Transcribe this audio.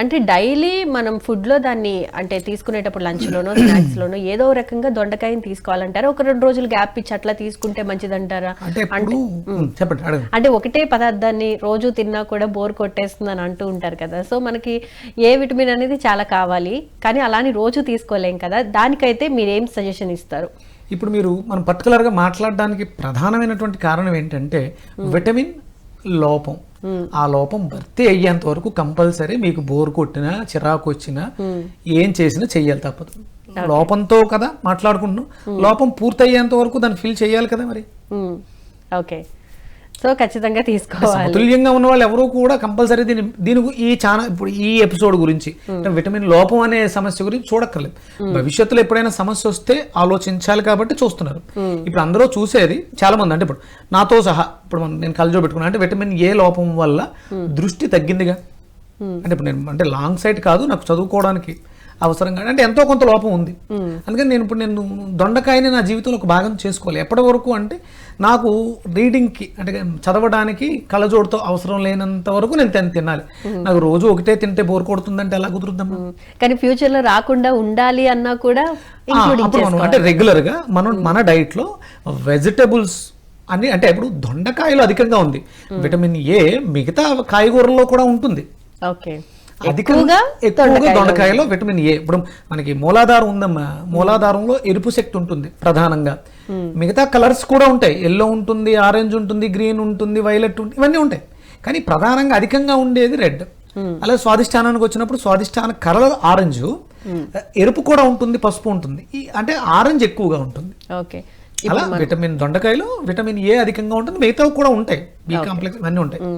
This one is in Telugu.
అంటే డైలీ మనం ఫుడ్లో దాన్ని అంటే తీసుకునేటప్పుడు లంచ్ లోనో స్నాక్స్ లోనో ఏదో రకంగా దొండకాయని తీసుకోవాలంటారా? ఒక రెండు రోజులు గ్యాప్ ఇచ్చి అట్లా తీసుకుంటే మంచిదంటారా? అంటే ఇప్పుడు చెప్పండి అడగండి. అంటే ఒకటే పదార్థాన్ని రోజు తిన్నా కూడా బోర్ కొట్టేస్తుంది అని అంటూ ఉంటారు కదా. సో మనకి ఏ విటమిన్ అనేది చాలా కావాలి. కానీ అలాని రోజు తీసుకోలేం కదా. దానికైతే మీరు ఏం సజెషన్ ఇస్తారు? ఇప్పుడు మీరు మనం పర్టికులర్గా మాట్లాడడానికి ప్రధానమైనటువంటి కారణం ఏంటంటే విటమిన్ లోపం. ఆ లోపం భర్తీ అయ్యేంత వరకు కంపల్సరీ మీకు బోర్ కొట్టినా చిరాకు వచ్చినా ఏం చేసినా చెయ్యాలి తప్పదు. లోపంతో కదా మాట్లాడుకుంటున్నాం. లోపం పూర్తయ్యేంత వరకు దాన్ని ఫిల్ చేయాలి కదా మరి. ఓకే. సో ఖచ్చితంగా తీసుకోవాలి. సమతుల్యంగా ఉన్న వాళ్ళు ఎవరు కూడా కంపల్సరీ దీని దీని ఈ చాలా ఇప్పుడు ఈ ఎపిసోడ్ గురించి విటమిన్ లోపం అనే సమస్య గురించి చూడక్కర్లేదు. భవిష్యత్తులో ఎప్పుడైనా సమస్య వస్తే ఆలోచించాలి కాబట్టి చూస్తున్నారు. ఇప్పుడు అందరూ చూసేది చాలా మంది అంటే ఇప్పుడు నాతో సహా ఇప్పుడు మనం- నేను కలజో పెట్టుకున్నా అంటే విటమిన్ ఏ లోపం వల్ల దృష్టి తగ్గిందిగా? అంటే ఇప్పుడు నేను అంటే లాంగ్ సైట్ కాదు నాకు చదువుకోవడానికి అవసరం కాదు అంటే ఎంతో కొంత లోపం ఉంది. అందుకని నేను ఇప్పుడు నేను దొండకాయని నా జీవితంలో ఒక భాగం చేసుకోవాలి. ఎప్పటి వరకు అంటే నాకు రీడింగ్కి అంటే చదవడానికి కళ్ళజోడుతో అవసరం లేనంత వరకు నేను తిన తినాలి. నాకు రోజు ఒకటే తింటే బోర్ కొడుతుందంటే ఎలా కుదురుద్దమ్మా? ఉమ్. కానీ ఫ్యూచర్లో రాకుండా ఉండాలి అన్నా కూడా అప్పుడు మనం అంటే రెగ్యులర్గా మనం మన డైట్లో వెజిటబుల్స్ అన్ని అంటే ఇప్పుడు దొండకాయలో అధికంగా ఉంది. విటమిన్ ఏ మిగతా కాయగూరల్లో కూడా ఉంటుంది. ఓకే. అధికంగా ఎక్కువగా దొండకాయలో విటమిన్ ఏ ఇప్పుడు మనకి మూలాధారం ఉందమ్మా మూలాధారంలో ఎరుపు శక్తి ఉంటుంది ప్రధానంగా. మిగతా కలర్స్ కూడా ఉంటాయి. ఎల్లో ఉంటుంది ఆరెంజ్ ఉంటుంది గ్రీన్ ఉంటుంది వైలెట్ ఉంటుంది ఇవన్నీ ఉంటాయి. కానీ ప్రధానంగా అధికంగా ఉండేది రెడ్. అలాగే స్వాదిష్టానానికి వచ్చినప్పుడు స్వాదిష్టాన కలర్ ఆరెంజ్. ఎరుపు కూడా ఉంటుంది పసుపు ఉంటుంది. అంటే ఆరెంజ్ ఎక్కువగా ఉంటుంది. ఓకే. అలా విటమిన్ దొండకాయలో విటమిన్ ఏ అధికంగా ఉంటుంది. మిగతావి కూడా ఉంటాయి. బి కాంప్లెక్స్ ఇవన్నీ ఉంటాయి.